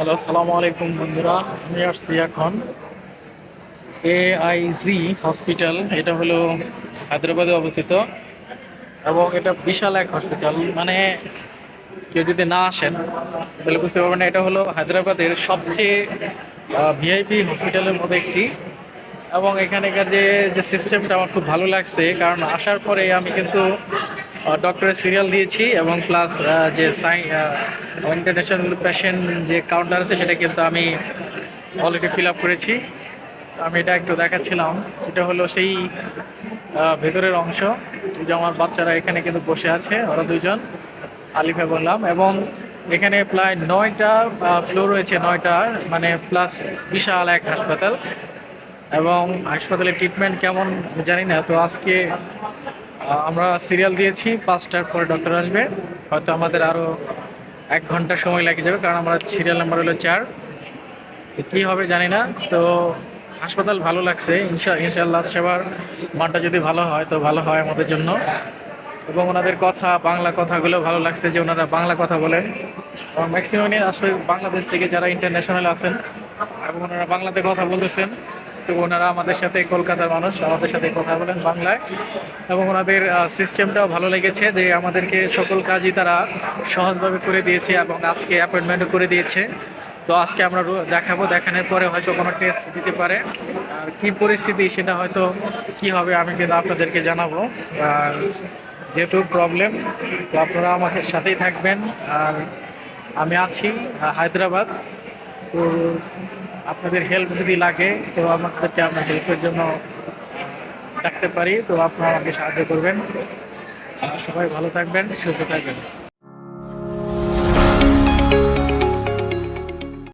Hello, আসসালামু আলাইকুম বন্ধুরা। আমি আসছি এখন এআইজি হসপিটাল এটা হলো হায়দ্রাবাদে অবস্থিত এবং এটা বিশাল এক হসপিটাল মানে কেউ যদি না আসেন, তাহলে বুঝতে পারবেন এটা হলো হায়দ্রাবাদের সবচেয়ে ভিআইপি হসপিটালের মধ্যে একটি। এবং এখানকার যে যে সিস্টেমটা আমার খুব ভালো লাগছে, কারণ আসার পরে আমি কিন্তু ডক্টরের সিরিয়াল দিয়েছি এবং প্লাস যে সাই ইন্টারন্যাশনাল পেশেন্ট যে কাউন্টার আছে, সেটা কিন্তু আমি অলরেডি ফিল আপ করেছি। আমি এটা একটু দেখাচ্ছিলাম। এটা হলো সেই ভেতরের অংশ যে আমার বাচ্চারা এখানে কিন্তু বসে আছে, ওরা দুজন, আলিফা বললাম। এবং এখানে প্রায় নয়টা ফ্লোর রয়েছে, নয়টা মানে প্লাস বিশাল এক হাসপাতাল। এবং হাসপাতালের ট্রিটমেন্ট কেমন জানি না, তো আজকে আমরা সিরিয়াল দিয়েছি পাঁচটার পরে ডক্টর আসবে। হয়তো আমাদের আরও এক ঘণ্টা সময় লেগে যাবে, কারণ আমরা সিরিয়াল নাম্বার হলো চার। কী হবে জানি না, তো হাসপাতাল ভালো লাগছে, ইনশা ইনশাল্লাহ সেবার মানটা যদি ভালো হয়, তো ভালো হয় আমাদের জন্য। এবং ওনাদের কথা, বাংলা কথাগুলো ভালো লাগছে যে ওনারা বাংলা কথা বলেন। এবং ম্যাক্সিমামই আসলে বাংলাদেশ থেকে যারা ইন্টারন্যাশনাল আছেন, এবং ওনারা বাংলাতে কথা বলতেছেন তো ওনারা আমাদের সাথে কলকাতার মানুষ, আমাদের সাথে কথা বলেন বাংলায় এবং ওনাদের সিস্টেমটাও ভালো লেগেছে যে আমাদেরকে সকল কাজই তারা সহজভাবে করে দিয়েছে এবং আজকে অ্যাপয়েন্টমেন্টও করে দিয়েছে। তো আজকে আমরা দেখাবো, দেখানোর পরে হয়তো কোনো টেস্ট দিতে পারে। আর কি পরিস্থিতি সেটা হয়তো কি হবে আমি কিন্তু আপনাদেরকে জানাব। আর যেহেতু প্রবলেম তো আপনারা আমাদের সাথেই থাকবেন। আর আমি আছি হায়দ্রাবাদ। তো আপনাদের হেল্প যদি লাগে, তো আমাদেরকে আমরা হেল্পের জন্য ডাকতে পারি, তো আপনারা আমাকে সাহায্য করবেন। সবাই ভালো থাকবেন, সুস্থ থাকবেন।